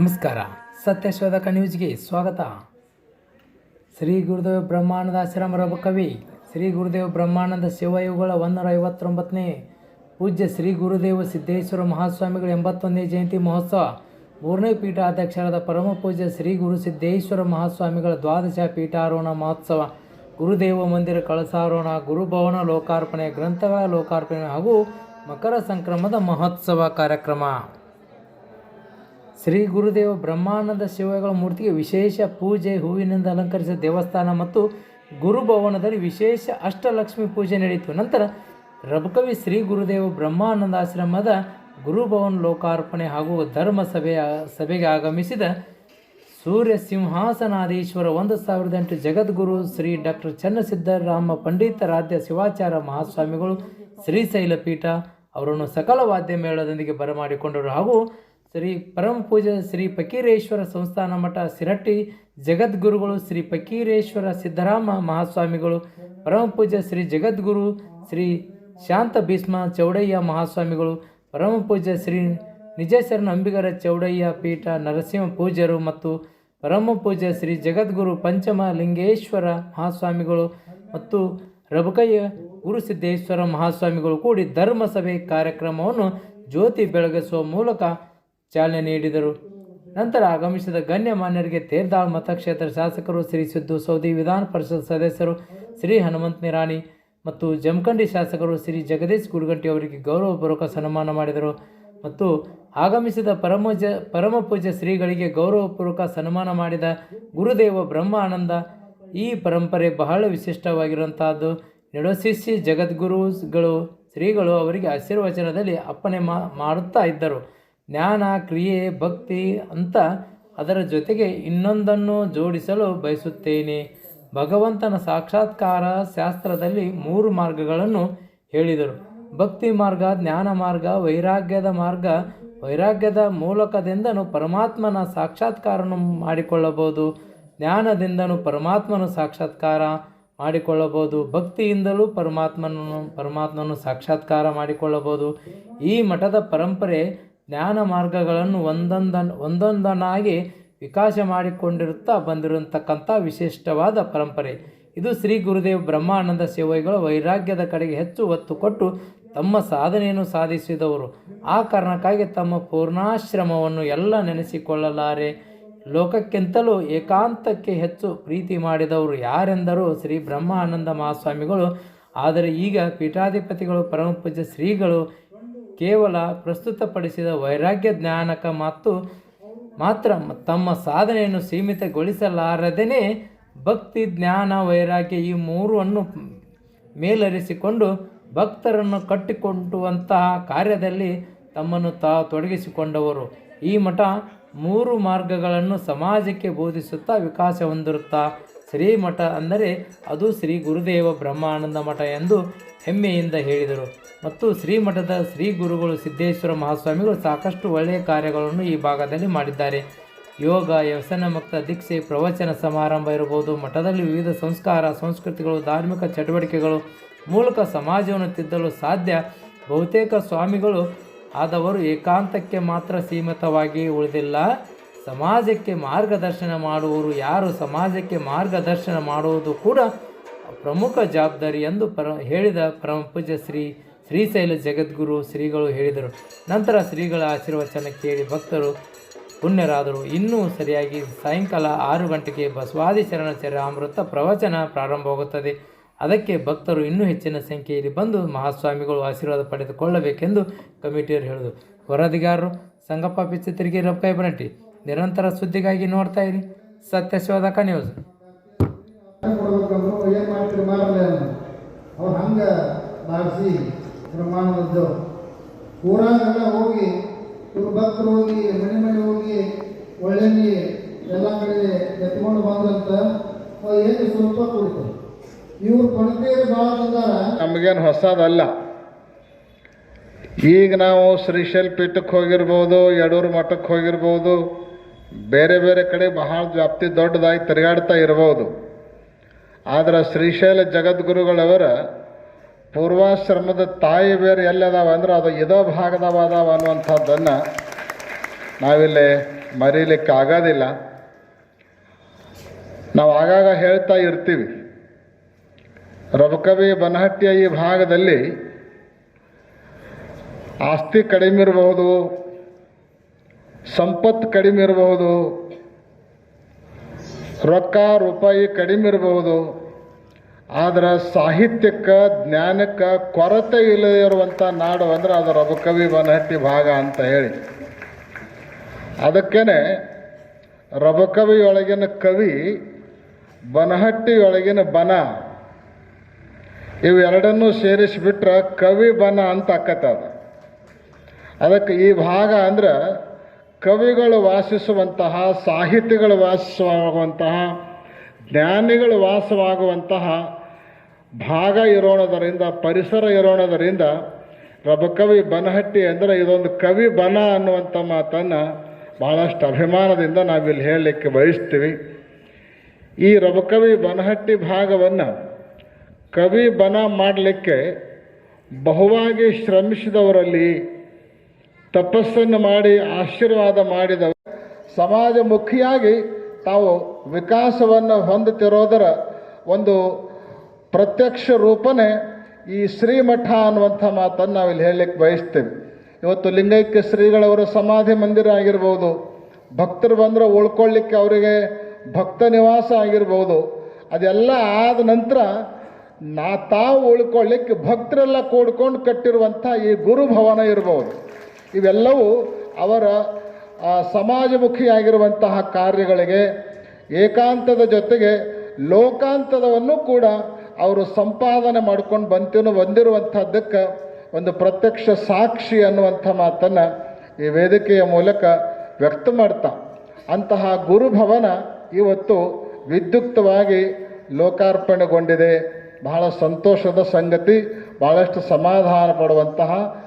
ನಮಸ್ಕಾರ. ಸತ್ಯಶೋಧಕ ನ್ಯೂಸ್ಗೆ ಸ್ವಾಗತ. ಶ್ರೀ ಗುರುದೇವ ಬ್ರಹ್ಮಾನಂದ ಆಶ್ರಮ ಕವಿ ಶ್ರೀ ಗುರುದೇವ ಬ್ರಹ್ಮಾನಂದ ಶಿವಯುಗಳ ಒಂದೂರ ಐವತ್ತೊಂಬತ್ತನೇ ಪೂಜ್ಯ ಶ್ರೀ ಗುರುದೇವ ಸಿದ್ದೇಶ್ವರ ಮಹಾಸ್ವಾಮಿಗಳ ಎಂಬತ್ತೊಂದನೇ ಜಯಂತಿ ಮಹೋತ್ಸವ. ಮೂರನೇ ಪೀಠಾಧ್ಯಕ್ಷರಾದ ಪರಮ ಪೂಜ್ಯ ಶ್ರೀ ಗುರು ಸಿದ್ದೇಶ್ವರ ಮಹಾಸ್ವಾಮಿಗಳ ದ್ವಾದಶ ಪೀಠಾರೋಹಣ ಮಹೋತ್ಸವ. ಗುರುದೇವ ಮಂದಿರ ಕಳಸಾರೋಹಣ, ಗುರುಭವನ ಲೋಕಾರ್ಪಣೆ, ಗ್ರಂಥಗಳ ಲೋಕಾರ್ಪಣೆ ಹಾಗೂ ಮಕರ ಸಂಕ್ರಮದ ಮಹೋತ್ಸವ ಕಾರ್ಯಕ್ರಮ. ಶ್ರೀ ಗುರುದೇವ ಬ್ರಹ್ಮಾನಂದ ಶಿವಗಳ ಮೂರ್ತಿಗೆ ವಿಶೇಷ ಪೂಜೆ, ಹೂವಿನಿಂದ ಅಲಂಕರಿಸಿದ ದೇವಸ್ಥಾನ ಮತ್ತು ಗುರುಭವನದಲ್ಲಿ ವಿಶೇಷ ಅಷ್ಟಲಕ್ಷ್ಮಿ ಪೂಜೆ ನಡೆಯಿತು. ನಂತರ ರಬಕವಿ ಶ್ರೀ ಗುರುದೇವ ಬ್ರಹ್ಮಾನಂದ ಆಶ್ರಮದ ಗುರುಭವನ ಲೋಕಾರ್ಪಣೆ ಹಾಗೂ ಧರ್ಮ ಸಭೆಯ ಸಭೆಗೆ ಆಗಮಿಸಿದ ಸೂರ್ಯ ಸಿಂಹಾಸನಾಧೀಶ್ವರ ಒಂದು ಸಾವಿರದ ಎಂಟು ಜಗದ್ಗುರು ಶ್ರೀ ಡಾಕ್ಟರ್ ಚನ್ನಸಿದ್ದರಾಮ ಪಂಡಿತಾರಾಧ್ಯ ಶಿವಾಚಾರ್ಯ ಮಹಾಸ್ವಾಮಿಗಳು ಶ್ರೀಶೈಲ ಪೀಠ ಅವರನ್ನು ಸಕಲ ವಾದ್ಯ ಮೇಳದೊಂದಿಗೆ ಬರಮಾಡಿಕೊಂಡರು. ಹಾಗೂ ಶ್ರೀ ಪರಮ ಪೂಜೆ ಶ್ರೀ ಫಕೀರೇಶ್ವರ ಸಂಸ್ಥಾನ ಮಠ ಸಿರಟ್ಟಿ, ಜಗದ್ಗುರುಗಳು ಶ್ರೀ ಫಕೀರೇಶ್ವರ ಸಿದ್ದರಾಮ ಮಹಾಸ್ವಾಮಿಗಳು, ಪರಮ ಪೂಜ್ಯ ಶ್ರೀ ಜಗದ್ಗುರು ಶ್ರೀ ಶಾಂತ ಭೀಷ್ಮ ಚೌಡಯ್ಯ ಮಹಾಸ್ವಾಮಿಗಳು, ಪರಮ ಪೂಜ್ಯ ಶ್ರೀ ನಿಜೇಶ್ವರನ ಅಂಬಿಗರ ಚೌಡಯ್ಯ ಪೀಠ ನರಸಿಂಹ ಪೂಜ್ಯರು ಮತ್ತು ಪರಮ ಪೂಜ್ಯ ಶ್ರೀ ಜಗದ್ಗುರು ಪಂಚಮ ಲಿಂಗೇಶ್ವರ ಮಹಾಸ್ವಾಮಿಗಳು ಮತ್ತು ರಬಕಯ್ಯ ಗುರುಸಿದ್ದೇಶ್ವರ ಮಹಾಸ್ವಾಮಿಗಳು ಕೂಡಿ ಧರ್ಮಸಭೆ ಕಾರ್ಯಕ್ರಮವನ್ನು ಜ್ಯೋತಿ ಬೆಳಗಿಸುವ ಮೂಲಕ ಚಾಲನೆ ನೀಡಿದರು. ನಂತರ ಆಗಮಿಸಿದ ಗಣ್ಯಮಾನ್ಯರಿಗೆ ತೇರ್ದಾಳ್ ಮತಕ್ಷೇತ್ರ ಶಾಸಕರು, ಶ್ರೀ ಸಿದ್ದು ಸೌದಿ ವಿಧಾನ ಪರಿಷತ್ ಸದಸ್ಯರು, ಶ್ರೀ ಹನುಮಂತ ನಿರಾಣಿ ಮತ್ತು ಜಮಖಂಡಿ ಶಾಸಕರು ಶ್ರೀ ಜಗದೀಶ್ ಗುಡ್ಗಂಟಿ ಅವರಿಗೆ ಗೌರವಪೂರ್ವಕ ಸನ್ಮಾನ ಮಾಡಿದರು ಮತ್ತು ಆಗಮಿಸಿದ ಪರಮಜ, ಪರಮಪೂಜ್ಯ ಶ್ರೀಗಳಿಗೆ ಗೌರವಪೂರ್ವಕ ಸನ್ಮಾನ ಮಾಡಿದ ಗುರುದೇವ ಬ್ರಹ್ಮ ಆನಂದ ಈ ಪರಂಪರೆ ಬಹಳ ವಿಶಿಷ್ಟವಾಗಿರುವಂತಹದ್ದು. ನೆಡಶಿಷ್ಯ ಜಗದ್ಗುರುಗಳು, ಶ್ರೀಗಳು ಅವರಿಗೆ ಆಶೀರ್ವಚನದಲ್ಲಿ ಅಪ್ಪಣೆ ಮಾಡುತ್ತಾ ಇದ್ದರು. ಜ್ಞಾನ, ಕ್ರಿಯೆ, ಭಕ್ತಿ ಅಂತ ಅದರ ಜೊತೆಗೆ ಇನ್ನೊಂದನ್ನು ಜೋಡಿಸಲು ಬಯಸುತ್ತೇನೆ. ಭಗವಂತನ ಸಾಕ್ಷಾತ್ಕಾರ ಶಾಸ್ತ್ರದಲ್ಲಿ ಮೂರು ಮಾರ್ಗಗಳನ್ನು ಹೇಳಿದರು. ಭಕ್ತಿ ಮಾರ್ಗ, ಜ್ಞಾನ ಮಾರ್ಗ, ವೈರಾಗ್ಯದ ಮಾರ್ಗ. ವೈರಾಗ್ಯದ ಮೂಲಕದಿಂದನೂ ಪರಮಾತ್ಮನ ಸಾಕ್ಷಾತ್ಕಾರವನ್ನು ಮಾಡಿಕೊಳ್ಳಬಹುದು. ಜ್ಞಾನದಿಂದನೂ ಪರಮಾತ್ಮನು ಸಾಕ್ಷಾತ್ಕಾರ ಮಾಡಿಕೊಳ್ಳಬಹುದು, ಭಕ್ತಿಯಿಂದಲೂ ಪರಮಾತ್ಮನನ್ನು ಪರಮಾತ್ಮನು ಸಾಕ್ಷಾತ್ಕಾರ ಮಾಡಿಕೊಳ್ಳಬಹುದು. ಈ ಮಠದ ಪರಂಪರೆ ಜ್ಞಾನ ಮಾರ್ಗಗಳನ್ನು ಒಂದೊಂದ ಒಂದೊಂದನ್ನಾಗಿ ವಿಕಾಸ ಮಾಡಿಕೊಂಡಿರುತ್ತಾ ಬಂದಿರತಕ್ಕಂಥ ವಿಶಿಷ್ಟವಾದ ಪರಂಪರೆ. ಇದು ಶ್ರೀ ಗುರುದೇವ್ ಬ್ರಹ್ಮಾನಂದ ಸೇವೈಗಳು ವೈರಾಗ್ಯದ ಕಡೆಗೆ ಹೆಚ್ಚು ಒತ್ತು ಕೊಟ್ಟು ತಮ್ಮ ಸಾಧನೆಯನ್ನು ಸಾಧಿಸಿದವರು. ಆ ಕಾರಣಕ್ಕಾಗಿ ತಮ್ಮ ಪೂರ್ಣಾಶ್ರಮವನ್ನು ಎಲ್ಲ ನೆನೆಸಿಕೊಳ್ಳಲಾರೆ. ಲೋಕಕ್ಕಿಂತಲೂ ಏಕಾಂತಕ್ಕೆ ಹೆಚ್ಚು ಪ್ರೀತಿ ಮಾಡಿದವರು ಯಾರೆಂದರೂ ಶ್ರೀ ಬ್ರಹ್ಮಾನಂದ ಮಹಾಸ್ವಾಮಿಗಳು. ಆದರೆ ಈಗ ಪೀಠಾಧಿಪತಿಗಳು, ಪರಮಪೂಜ್ಯ ಶ್ರೀಗಳು ಕೇವಲ ಪ್ರಸ್ತುತಪಡಿಸಿದ ವೈರಾಗ್ಯ ಜ್ಞಾನಕ ಮತ್ತು ಮಾತ್ರ ತಮ್ಮ ಸಾಧನೆಯನ್ನು ಸೀಮಿತಗೊಳಿಸಲಾರದೇ ಭಕ್ತಿ, ಜ್ಞಾನ, ವೈರಾಗ್ಯ ಈ ಮೂರನ್ನು ಮೇಲರಿಸಿಕೊಂಡು ಭಕ್ತರನ್ನು ಕಟ್ಟಿಕೊಂಡುವಂತಹ ಕಾರ್ಯದಲ್ಲಿ ತಮ್ಮನ್ನು ತಾ ತೊಡಗಿಸಿಕೊಂಡವರು. ಈ ಮಠ ಮೂರು ಮಾರ್ಗಗಳನ್ನು ಸಮಾಜಕ್ಕೆ ಬೋಧಿಸುತ್ತಾ ವಿಕಾಸ ಹೊಂದಿರುತ್ತಾ? ಶ್ರೀಮಠ ಅಂದರೆ ಅದು ಶ್ರೀ ಗುರುದೇವ ಬ್ರಹ್ಮಾನಂದ ಮಠ ಎಂದು ಹೆಮ್ಮೆಯಿಂದ ಹೇಳಿದರು. ಮತ್ತು ಶ್ರೀಮಠದ ಶ್ರೀ ಗುರುಗಳು ಸಿದ್ದೇಶ್ವರ ಮಹಾಸ್ವಾಮಿಗಳು ಸಾಕಷ್ಟು ಒಳ್ಳೆಯ ಕಾರ್ಯಗಳನ್ನು ಈ ಭಾಗದಲ್ಲಿ ಮಾಡಿದ್ದಾರೆ. ಯೋಗ, ವ್ಯಸನ ಮುಕ್ತ ದೀಕ್ಷೆ, ಪ್ರವಚನ ಸಮಾರಂಭ ಇರಬಹುದು. ಮಠದಲ್ಲಿ ವಿವಿಧ ಸಂಸ್ಕಾರ, ಸಂಸ್ಕೃತಿಗಳು, ಧಾರ್ಮಿಕ ಚಟುವಟಿಕೆಗಳು ಮೂಲಕ ಸಮಾಜವನ್ನು ತಿದ್ದಲು ಸಾಧ್ಯ. ಬಹುತೇಕ ಸ್ವಾಮಿಗಳು ಆದವರು ಏಕಾಂತಕ್ಕೆ ಮಾತ್ರ ಸೀಮಿತವಾಗಿ ಉಳಿದಿಲ್ಲ. ಸಮಾಜಕ್ಕೆ ಮಾರ್ಗದರ್ಶನ ಮಾಡುವವರು ಯಾರು? ಸಮಾಜಕ್ಕೆ ಮಾರ್ಗದರ್ಶನ ಮಾಡುವುದು ಕೂಡ ಪ್ರಮುಖ ಜವಾಬ್ದಾರಿ ಎಂದು ಪರ ಹೇಳಿದ ಪರಮ ಪೂಜ್ಯ ಶ್ರೀ ಶ್ರೀಶೈಲ ಜಗದ್ಗುರು ಶ್ರೀಗಳು ಹೇಳಿದರು. ನಂತರ ಶ್ರೀಗಳ ಆಶೀರ್ವಚನ ಕೇಳಿ ಭಕ್ತರು ಪುಣ್ಯರಾದರು. ಇನ್ನೂ ಸರಿಯಾಗಿ ಸಾಯಂಕಾಲ ಆರು ಗಂಟೆಗೆ ಬಸವಾದಿ ಶರಣ ಚರ ಅಮೃತ ಪ್ರವಚನ ಪ್ರಾರಂಭವಾಗುತ್ತದೆ. ಅದಕ್ಕೆ ಭಕ್ತರು ಇನ್ನೂ ಹೆಚ್ಚಿನ ಸಂಖ್ಯೆಯಲ್ಲಿ ಬಂದು ಮಹಾಸ್ವಾಮಿಗಳು ಆಶೀರ್ವಾದ ಪಡೆದುಕೊಳ್ಳಬೇಕೆಂದು ಕಮಿಟಿಯವರು ಹೇಳಿದರು. ವರದಿಗಾರರು, ಸಂಗಪ್ಪ ಪಿಚ್ಚತಿರಿಗೆ ರೊಕ್ಕ ಬನಟ್ಟಿ ನಿರಂತರ ಸುದ್ದಿಗಾಗಿ ನೋಡ್ತಾ ಇರಿ. ಸತ್ಯಶೋಧಕ ನ್ಯೂಸ್. ಊರಾಗೆಲ್ಲ ಹೋಗಿ ಭಕ್ತರು ಹೋಗಿ ಮನೆ ಮನೆ ಹೋಗಿ ಒಳ್ಳೆ ಎಲ್ಲ ಕಡೆ ಎತ್ಕೊಂಡು ಬಂದ್ರಂತ ಏನು ಸ್ವಲ್ಪ ಕೊಡ್ತಾರೆ ನಮಗೇನು ಹೊಸದಲ್ಲ. ಈಗ ನಾವು ಶ್ರೀಶೈಲ್ ಪೀಠಕ್ಕೆ ಹೋಗಿರ್ಬೋದು, ಯಡೂರು ಮಠಕ್ಕೆ ಹೋಗಿರ್ಬೋದು, ಬೇರೆ ಬೇರೆ ಕಡೆ ಬಹಳ ವ್ಯಾಪ್ತಿ ದೊಡ್ಡದಾಗಿ ತಿರುಗಾಡ್ತಾ ಇರ್ಬೋದು. ಆದರೆ ಶ್ರೀಶೈಲ ಜಗದ್ಗುರುಗಳವರ ಪೂರ್ವಾಶ್ರಮದ ತಾಯಿ ಬೇರೆ ಎಲ್ಲದಾವ ಅಂದ್ರೆ ಅದು ಇದೋ ಭಾಗದವ ಅದಾವ ಅನ್ನುವಂಥದ್ದನ್ನು ನಾವಿಲ್ಲಿ ಮರೀಲಿಕ್ಕೆ ಆಗೋದಿಲ್ಲ. ನಾವು ಆಗಾಗ ಹೇಳ್ತಾ ಇರ್ತೀವಿ. ರಬಕವಿ ಬನಹಟ್ಟಿಯ ಈ ಭಾಗದಲ್ಲಿ ಆಸ್ತಿ ಕಡಿಮೆ ಇರಬಹುದು, ಸಂಪತ್ತು ಕಡಿಮೆ ಇರಬಹುದು, ರೊಕ್ಕ, ರೂಪಾಯಿ ಕಡಿಮೆ ಇರಬಹುದು, ಆದರೆ ಸಾಹಿತ್ಯಕ್ಕೆ, ಜ್ಞಾನಕ್ಕೆ ಕೊರತೆ ಇಲ್ಲದೆ ಇರುವಂಥ ನಾಡು ಅಂದ್ರೆ ಅದು ರಬಕವಿ ಬನಹಟ್ಟಿ ಭಾಗ ಅಂತ ಹೇಳಿ. ಅದಕ್ಕೇ ರಬಕವಿಯೊಳಗಿನ ಕವಿ ಬನಹಟ್ಟಿಯೊಳಗಿನ ಬನ ಇವೆರಡನ್ನೂ ಸೇರಿಸಿಬಿಟ್ರೆ ಕವಿ ಬನ ಅಂತ ಆಕತ್ತದ ಅದಕ್ಕೆ ಈ ಭಾಗ ಅಂದ್ರೆ ಕವಿಗಳು ವಾಸಿಸುವಂತಹ, ಸಾಹಿತಿಗಳು ವಾಸಿಸುವಂತಹ, ಜ್ಞಾನಿಗಳು ವಾಸವಾಗುವಂತಹ ಭಾಗ ಇರೋಣದರಿಂದ, ಪರಿಸರ ಇರೋಣದರಿಂದ ರಬಕವಿ ಬನಹಟ್ಟಿ ಅಂದರೆ ಇದೊಂದು ಕವಿ ಬನ ಅನ್ನುವಂಥ ಮಾತನ್ನು ಭಾಳಷ್ಟು ಅಭಿಮಾನದಿಂದ ನಾವಿಲ್ಲಿ ಹೇಳಲಿಕ್ಕೆ ಬಯಸ್ತೀವಿ. ಈ ರಬಕವಿ ಬನಹಟ್ಟಿ ಭಾಗವನ್ನು ಕವಿ ಬನ ಮಾಡಲಿಕ್ಕೆ ಬಹುವಾಗಿ ಶ್ರಮಿಸಿದವರಲ್ಲಿ ತಪಸ್ಸನ್ನು ಮಾಡಿ ಆಶೀರ್ವಾದ ಮಾಡಿದ ಸಮಾಜಮುಖಿಯಾಗಿ ತಾವು ವಿಕಾಸವನ್ನು ಹೊಂದುತ್ತಿರೋದರ ಒಂದು ಪ್ರತ್ಯಕ್ಷ ರೂಪನೇ ಈ ಶ್ರೀಮಠ ಅನ್ನುವಂಥ ಮಾತನ್ನು ನಾವಿಲ್ಲಿ ಹೇಳಲಿಕ್ಕೆ ಬಯಸ್ತೇವೆ. ಇವತ್ತು ಲಿಂಗೈಕ್ಯ ಶ್ರೀಗಳವರ ಸಮಾಧಿ ಮಂದಿರ ಆಗಿರ್ಬೋದು, ಭಕ್ತರು ಬಂದರೆ ಉಳ್ಕೊಳ್ಳಿಕ್ಕೆ ಅವರಿಗೆ ಭಕ್ತ ನಿವಾಸ ಆಗಿರ್ಬೋದು, ಅದೆಲ್ಲ ಆದ ನಂತರ ನಾ ತಾವು ಉಳ್ಕೊಳ್ಳಿಕ್ಕೆ ಭಕ್ತರೆಲ್ಲ ಕೂಡ್ಕೊಂಡು ಕಟ್ಟಿರುವಂಥ ಈ ಗುರುಭವನ ಇರ್ಬೋದು. ಇವೆಲ್ಲವೂ ಅವರ ಸಮಾಜಮುಖಿಯಾಗಿರುವಂತಹ ಕಾರ್ಯಗಳಿಗೆ ಏಕಾಂತದ ಜೊತೆಗೆ ಲೋಕಾಂತದವನ್ನು ಕೂಡ ಅವರು ಸಂಪಾದನೆ ಮಾಡ್ಕೊಂಡು ಬಂತಿನ ಬಂದಿರುವಂಥದ್ದಕ್ಕೆ ಒಂದು ಪ್ರತ್ಯಕ್ಷ ಸಾಕ್ಷಿ ಅನ್ನುವಂಥ ಮಾತನ್ನು ಈ ವೇದಿಕೆಯ ಮೂಲಕ ವ್ಯಕ್ತ ಮಾಡ್ತಾ. ಅಂತಹ ಗುರುಭವನ ಇವತ್ತು ವಿದ್ಯುಕ್ತವಾಗಿ ಲೋಕಾರ್ಪಣೆಗೊಂಡಿದೆ. ಬಹಳ ಸಂತೋಷದ ಸಂಗತಿ, ಬಹಳಷ್ಟು ಸಮಾಧಾನ ಪಡುವಂತಹ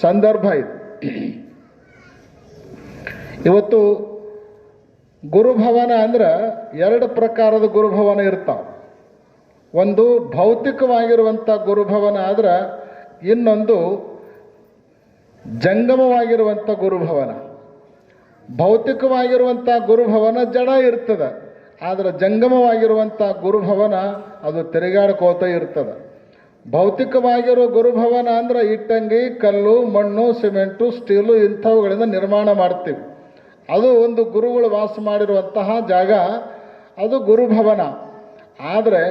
ಸಂದರ್ಭ ಇದು. ಇವತ್ತು ಗುರುಭವನ ಅಂದ್ರೆ ಎರಡು ಪ್ರಕಾರದ ಗುರುಭವನ ಇರ್ತಾವೆ. ಒಂದು ಭೌತಿಕವಾಗಿರುವಂಥ ಗುರುಭವನ ಆದ್ರೆ ಇನ್ನೊಂದು ಜಂಗಮವಾಗಿರುವಂಥ ಗುರುಭವನ. ಭೌತಿಕವಾಗಿರುವಂಥ ಗುರುಭವನ ಜಡ ಇರ್ತದೆ. ಆದರೆ ಜಂಗಮವಾಗಿರುವಂಥ ಗುರುಭವನ ಅದು ತಿರುಗಾಡ್ಕೋತ ಇರ್ತದೆ. ಭೌತಿಕವಾಗಿರೋ ಗುರುಭವನ ಅಂದ್ರೆ ಇಟ್ಟಂಗಿ, ಕಲ್ಲು, ಮಣ್ಣು, ಸಿಮೆಂಟು, ಸ್ಟೀಲು ಇಂಥವುಗಳಿಂದ ನಿರ್ಮಾಣ ಮಾಡ್ತೀವಿ. ಅದು ಒಂದು ಗುರುಗಳು ವಾಸ ಮಾಡಿರುವಂತಹ ಜಾಗ, ಅದು ಗುರುಭವನ. ಆದರೆ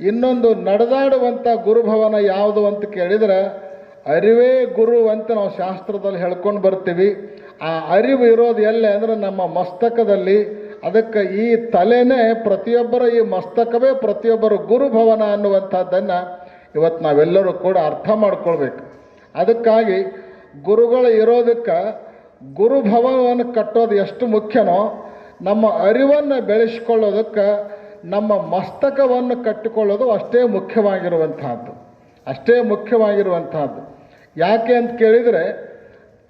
ಇನ್ನೊಂದು ನಡೆದಾಡುವಂಥ ಗುರುಭವನ ಯಾವುದು ಅಂತ ಕೇಳಿದರೆ ಅರಿವೇ ಗುರು ಅಂತ ನಾವು ಶಾಸ್ತ್ರದಲ್ಲಿ ಹೇಳ್ಕೊಂಡು ಬರ್ತೀವಿ. ಆ ಅರಿವು ಇರೋದು ಎಲ್ಲೇ ಅಂದರೆ ನಮ್ಮ ಮಸ್ತಕದಲ್ಲಿ ಅದಕ್ಕೆ ಈ ತಲೆನೇ ಪ್ರತಿಯೊಬ್ಬರ, ಈ ಮಸ್ತಕವೇ ಪ್ರತಿಯೊಬ್ಬರ ಗುರುಭವನ ಅನ್ನುವಂಥದ್ದನ್ನು ಇವತ್ತು ನಾವೆಲ್ಲರೂ ಕೂಡ ಅರ್ಥ ಮಾಡ್ಕೊಳ್ಬೇಕು. ಅದಕ್ಕಾಗಿ ಗುರುಗಳು ಇರೋದಕ್ಕೆ ಗುರುಭವನವನ್ನು ಕಟ್ಟೋದು ಎಷ್ಟು ಮುಖ್ಯನೋ, ನಮ್ಮ ಅರಿವನ್ನು ಬೆಳೆಸ್ಕೊಳ್ಳೋದಕ್ಕೆ, ನಮ್ಮ ಮಸ್ತಕವನ್ನು ಕಟ್ಟಿಕೊಳ್ಳೋದು ಅಷ್ಟೇ ಮುಖ್ಯವಾಗಿರುವಂತಹದ್ದು ಅಷ್ಟೇ ಮುಖ್ಯವಾಗಿರುವಂತಹದ್ದು ಯಾಕೆ ಅಂತ ಕೇಳಿದರೆ,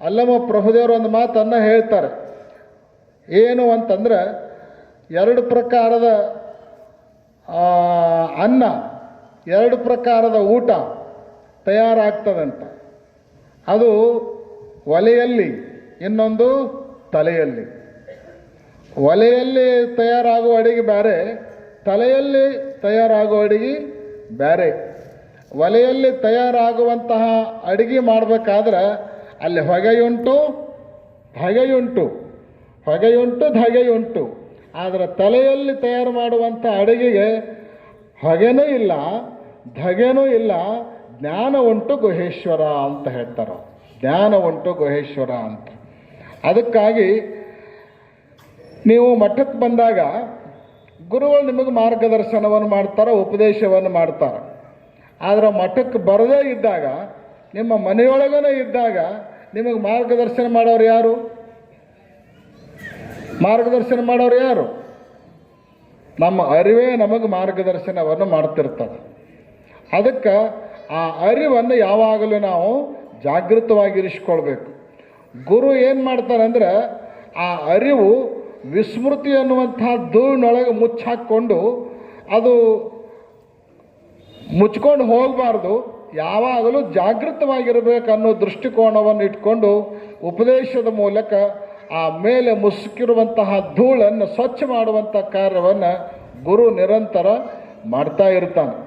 ಅಲ್ಲಮ್ಮ ಪ್ರಭುದೇವರು ಒಂದು ಮಾತನ್ನು ಹೇಳ್ತಾರೆ. ಏನು ಅಂತಂದ್ರೆ ಎರಡು ಪ್ರಕಾರದ ಅನ್ನ, ಎರಡು ಪ್ರಕಾರದ ಊಟ ತಯಾರಾಗ್ತದಂತ. ಅದು ಒಲೆಯಲ್ಲಿ, ಇನ್ನೊಂದು ತಲೆಯಲ್ಲಿ. ಒಲೆಯಲ್ಲಿ ತಯಾರಾಗುವ ಅಡಿಗೆ ಬೇರೆ, ತಲೆಯಲ್ಲಿ ತಯಾರಾಗುವ ಅಡಿಗೆ ಬೇರೆ. ಒಲೆಯಲ್ಲಿ ತಯಾರಾಗುವಂತಹ ಅಡಿಗೆ ಮಾಡಬೇಕಾದ್ರೆ ಅಲ್ಲಿ ಹೊಗೆಯುಂಟು, ಧಗೆಯುಂಟು. ಹೊಗೆಯುಂಟು, ಧಗೆಯುಂಟು. ಆದರೆ ತಲೆಯಲ್ಲಿ ತಯಾರು ಮಾಡುವಂಥ ಅಡುಗೆಗೆ ಹೊಗೆನೂ ಇಲ್ಲ, ಧಗೆನೂ ಇಲ್ಲ, ಜ್ಞಾನ ಉಂಟು ಗುಹೇಶ್ವರ ಅಂತ ಹೇಳ್ತಾರೆ. ಜ್ಞಾನ ಉಂಟು ಗುಹೇಶ್ವರ ಅಂತ. ಅದಕ್ಕಾಗಿ ನೀವು ಮಠಕ್ಕೆ ಬಂದಾಗ ಗುರುಗಳು ನಿಮಗೆ ಮಾರ್ಗದರ್ಶನವನ್ನು ಮಾಡ್ತಾರೆ, ಉಪದೇಶವನ್ನು ಮಾಡ್ತಾರೆ. ಆದರೆ ಮಠಕ್ಕೆ ಬರದೇ ಇದ್ದಾಗ, ನಿಮ್ಮ ಮನೆಯೊಳಗನೇ ಇದ್ದಾಗ ನಿಮಗೆ ಮಾರ್ಗದರ್ಶನ ಮಾಡೋರು ಯಾರು? ಮಾರ್ಗದರ್ಶನ ಮಾಡೋರು ಯಾರು? ನಮ್ಮ ಅರಿವೇ ನಮಗೆ ಮಾರ್ಗದರ್ಶನವನ್ನು ಮಾಡ್ತಿರ್ತದೆ. ಅದಕ್ಕೆ ಆ ಅರಿವನ್ನು ಯಾವಾಗಲೂ ನಾವು ಜಾಗೃತವಾಗಿರಿಸ್ಕೊಳ್ಬೇಕು. ಗುರು ಏನು ಮಾಡ್ತಾರೆ ಅಂದ್ರೆ ಆ ಅರಿವು ವಿಸ್ಮೃತಿ ಅನ್ನುವಂಥ ಧೂಳಿನೊಳಗೆ ಮುಚ್ಚಾಕ್ಕೊಂಡು ಅದು ಮುಚ್ಕೊಂಡು ಹೋಗಬಾರ್ದು. ಯಾವಾಗಲೂ ಜಾಗೃತವಾಗಿರಬೇಕು ಅನ್ನೋ ದೃಷ್ಟಿಕೋನವನ್ನು ಇಟ್ಕೊಂಡು ಉಪದೇಶದ ಮೂಲಕ ಆ ಮೇಲೆ ಮುಸುಕಿರುವಂತಹ ಧೂಳನ್ನು ಸ್ವಚ್ಛ ಮಾಡುವಂಥ ಕಾರ್ಯವನ್ನು ಗುರು ನಿರಂತರ ಮಾಡ್ತಾ ಇರ್ತಾನೆ.